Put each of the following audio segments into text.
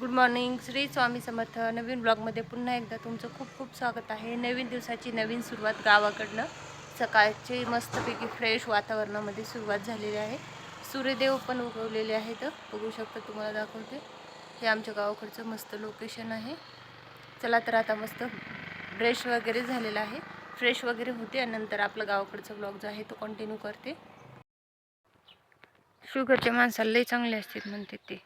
Good morning Shri Swami Samarth. नवीन ब्लॉगमध्ये पुन्हा एकदा तुमचं खूप खूप स्वागत आहे. नवीन दिवसाची नवीन सुरुवात गावाकडनं. सकाळची मस्तपैकी फ्रेश वातावरणामध्ये सुरुवात झालेली आहे. सूर्यदेव पण उगवलेले आहेत. बघू शकता तुम्हाला दाखवते. हे आमच्या गावाकडचं मस्त लोकेशन आहे. चला तर आता मस्त ब्रश वगैरे झालेला आहे. फ्रेश वगैरे होते आणि नंतर आपलं गावाकडचा ब्लॉग जो आहे तो कंटिन्यू करते. शुगरच्या माणसाला लई चांगले असतात म्हणते ते.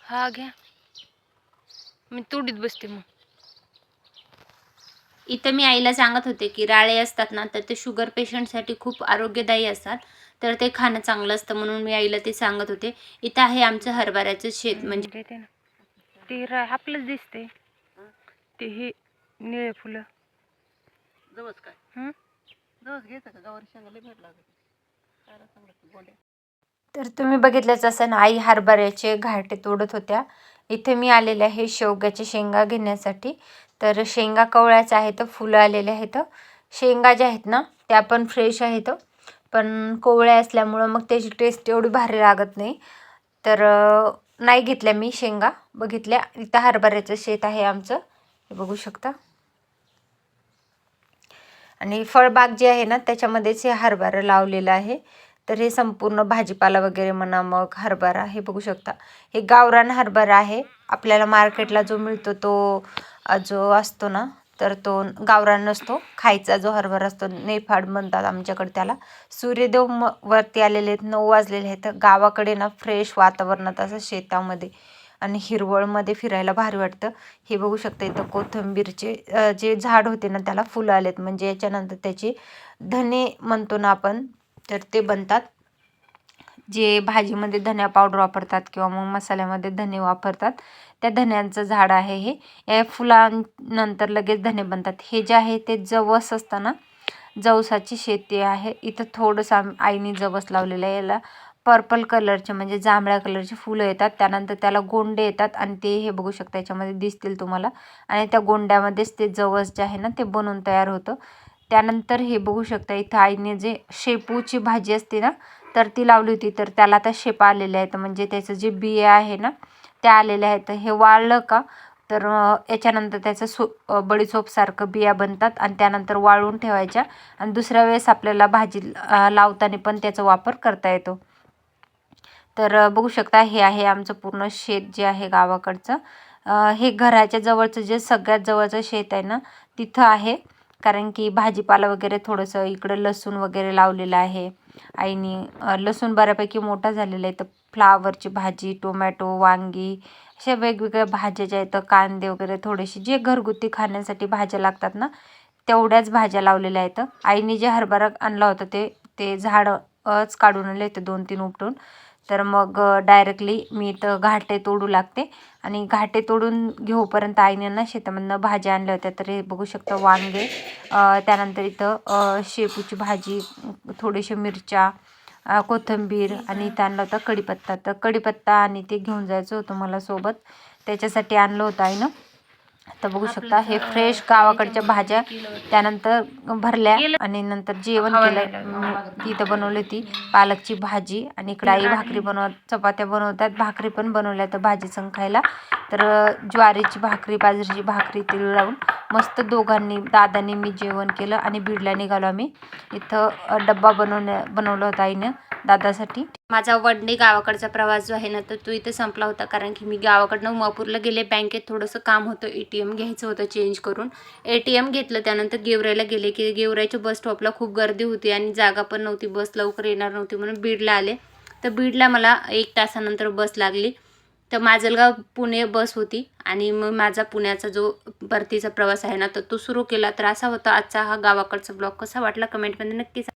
हा घ्या मी तुडीत बसते मग इथं मी आईला सांगत होते की राळे असतात ना तर ते शुगर पेशंटसाठी खूप आरोग्यदायी असतात. तर ते खाणं चांगलं असतं म्हणून मी आईला ते सांगत होते. इथं आहे आमचं हरभऱ्याचं शेत म्हणजे देते ना. ते रा आपलंच दिसते. ते हे निळे फुलं. जवळ काय? हं? जवळ घ्यायचं का गावावर शेंगाला भेट तर तुम्ही बघितलंच असं आई हरभऱ्याचे घाटे तोडत होत्या. इथे मी आलेले आहे शेवग्याच्या शेंगा घेण्यासाठी. तर शेंगा कवळ्याच्या आहेत फुलं आलेले आहेत. शेंगा ज्या आहेत ना त्या पण फ्रेश आहेत. पण कोवळ्या असल्यामुळं मग त्याची टेस्ट एवढी भारी लागत नाही. तर नाही घेतल्या मी शेंगा. बघितल्या इथं हरभऱ्याचं शेत आहे आमचं. हे बघू शकता. आणि फळबाग जी आहे ना त्याच्यामध्येच हे हरभरा लावलेलं आहे. तर हे संपूर्ण भाजीपाला वगैरे म्हणा मग हरभरा हे बघू शकता. हे गावरान हरभरा आहे. आपल्याला मार्केटला जो मिळतो तो जो असतो ना तर तो गावरान नसतो. खायचा जो हरभरा असतो नेफाड म्हणतात आमच्याकडे त्याला. सूर्यदेव म वरती आलेले आहेत नऊ वाजलेले आहेत. तर गावाकडे ना फ्रेश वातावरणात असं शेतामध्ये आणि हिरवळमध्ये फिरायला भारी वाटतं. हे बघू शकता इथं कोथिंबीरचे जे झाड होते ना त्याला फुलं आलेत. म्हणजे याच्यानंतर त्याचे धने म्हणतो ना आपण तर ते बनतात. जे भाजीमध्ये धन्या पावडर वापरतात किंवा मग मसाल्यामध्ये धने वापरतात. त्या धन्यांचं झाड आहे हे. या फुलांनंतर लगेच धने बनतात. हे जे आहे ते जवस असतं ना जवसाची शेती आहे. इथं थोडंसं आम- आईने जवस लावलेलं आहे. याला पर्पल कलरचे म्हणजे जांभळ्या कलरचे फुलं येतात. त्यानंतर त्याला गोंडे येतात आणि ते हे बघू शकता याच्यामध्ये दिसतील तुम्हाला. आणि त्या गोंड्यामध्येच ते जवस जे आहे ना ते बनून तयार होतं. त्यानंतर हे बघू शकता इथं आईने जे शेपूची भाजी असते ना तर ती लावली होती. तर त्याला आता शेपा आलेल्या आहेत. म्हणजे त्याचं जे बिया आहे ना त्या आलेल्या आहेत. हे वाळलं का तर याच्यानंतर त्याचं सो बडीसोपसारखं बिया बनतात आणि त्यानंतर वाळवून ठेवायच्या. आणि दुसऱ्या वेळेस आपल्याला भाजी लावताना पण त्याचा वापर करता येतो. तर बघू शकता हे आहे आमचं पूर्ण शेत जे आहे गावाकडचं. हे घराच्या जवळचं जे सगळ्यात जवळचं शेत आहे ना तिथं आहे. कारण की भाजीपाला वगैरे थोडंसं इकडं लसूण वगैरे लावलेलं आहे. आईनी लसूण बऱ्यापैकी मोठा झालेला आहे. तर फ्लावरची भाजी टोमॅटो वांगी अशा वेगवेगळ्या भाज्या ज्या आहेत कांदे वगैरे थोडेसे जे घरगुती खाण्यासाठी भाज्या लागतात ना तेवढ्याच भाज्या लावलेल्या आहेत. आईने जे हरभरा आणला होता ते ते झाडच काढून आणले होते दोन तीन उपटून. तर मग डायरेक्टली मी इथं घाटे तोडू लागते. आणि घाटे तोडून घेऊपर्यंत आईने ना शेतामधनं भाज्या आणल्या होत्या. तर हे बघू शकता वांगे त्यानंतर इथं शेपूची भाजी थोडेसे मिरच्या कोथिंबीर आणि इथं आणला होता कढीपत्ता. तर कढीपत्ता आणि ते घेऊन जायचं होतं मला सोबत. त्याच्यासाठी आणलं होतं आईनं. तर बघू शकता हे फ्रेश गावाकडच्या भाज्या त्यानंतर भरल्या आणि नंतर जेवण केलं. इथं बनवली होती पालकची भाजी आणि इकडे आई भाकरी बनवत चपात्या बनवतात भाकरी पण बनवल्या तर भाजी खायला. तर ज्वारीची भाकरी बाजरीची भाकरी तीळ लावून मस्त दोघांनी दादांनी मी जेवण केलं आणि बीडला निघालो आम्ही. इथं डब्बा बनवण्या बनवला होता आईनं दादासाठी. माझा वडणे गावाकडचा प्रवास जो आहे ना तर तो इथे संपला होता. कारण की मी गावाकडनं उमापूरला गेले बँकेत थोडंसं काम होतं ए टी एम घ्यायचं होतं चेंज करून. ए टी एम घेतलं त्यानंतर गेवराईला गेले की गेवराईच्या बस स्टॉपला खूप गर्दी होती आणि जागा पण नव्हती बस लवकर येणार नव्हती म्हणून बीडला आले. तर बीडला मला एक तासानंतर बस लागली. तर माजलगाव पुणे बस होती आणि मग माझा पुण्याचा जो परतीचा प्रवास आहे ना तर तो सुरू केला. तर असा होता आजचा हा गावाकडचा ब्लॉग कसा वाटला कमेंटमध्ये नक्कीच